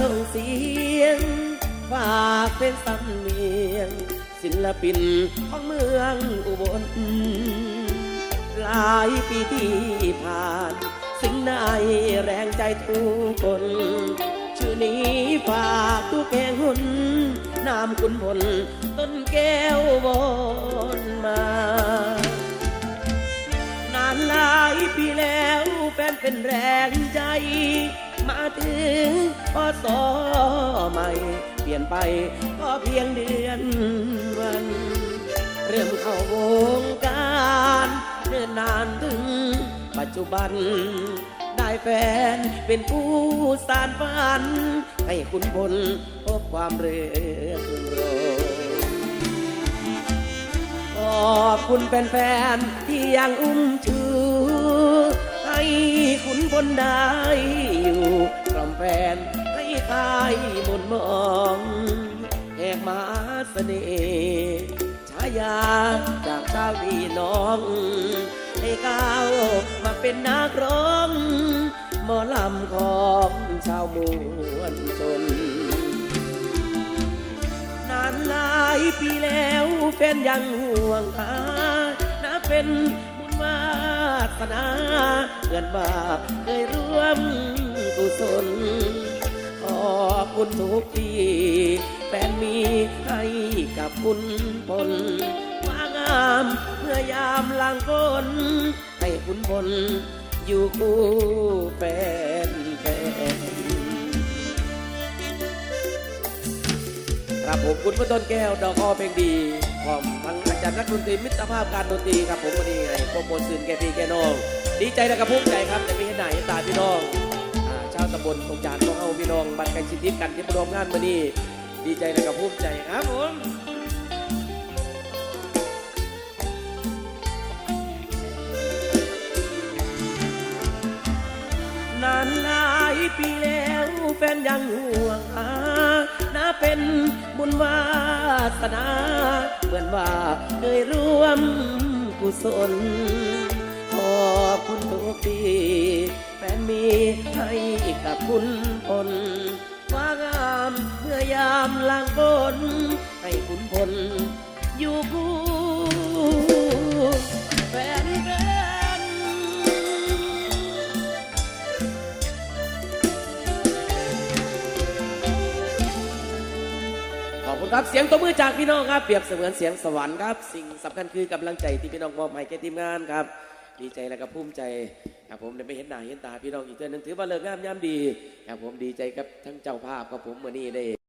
ส่งเสียง ฝากเป็นสำเนียง ศิลปินของเมืองอุบล หลายปีที่ผ่าน สิ่งในแรงใจทุกคน ชื่อนี้ฝากทุกแห่งหุนนามคุณพลต้นแก้วบนมา นานหลายปีแล้วแฟนเป็นแรงใจ มาถึงพอสอใหม่ เปลี่ยนไปก็เพียงเดือนวัน เริ่มเข้าวงการเนิ่นนานถึงปัจจุบัน ได้แฟนเป็นผู้สานฝัน ให้คุณพลพบความเรืองรจน์ขอบคุณแฟนๆที่ยังอุ้มชูให้คุณบนได้ ให้คลายมนมองแหกมาเสน่ห์ฉายาจากชาวพี่น้อง ให้ก้าวมาเป็นนักร้องหมอลำของชาวมวลชน นานหลายปีแล้วแฟนยังห่วงหานะเป็นบุญวาสนาเกินว่าเคยร่วมกุ คุณทุกทีแฟนมีให้กับคุณพลว่างามเมื่อยามลังฝนให้คุณพลอยู่คู่แฟนแฟนครับผมคุณพระต้นแก้วดอกอ้อเพลงดีพร้อมทั้งอาจารย์นักดนตรีมิตรภาพการดนตรีครับผมวันนี้ไงโปรโมทสื่นแกพี่แกน้อง ดีใจและกับภูมิใจครับจะมีเห็นหน้าเห็นตาพี่น้อง ตำบลตรงจานของเอาพี่น้องบัตรกันชิดทิพกันที่ประดมงานวันนี้ดีใจและกับภูมิใจครับผมนานหลายปีแล้วแฟนยังห่วงหานะเป็นบุญวาสนา เหมือนว่าเคยร่วมกุศลขอบคุณทุกปี แฟนมีให้กับคุณพลว่างามเมื่อยามหลังฝนให้คุณพลอยู่คู่แฟนกันขอบคุณครับเสียงตบมือจากพี่น้องครับ เปรียบเสมือนเสียงสวรรค์ครับ สิ่งสำคัญคือกำลังใจที่พี่น้องมอบให้แก่ทีมงานครับ ดีใจแล้วก็ภูมิใจครับผมได้ไปเห็นหน้าเห็นตาพี่น้องอีกเท่านึงถือว่าเลิกงามยามดีครับผมดีใจกับทั้งเจ้าภาพครับผมวันนี้ได้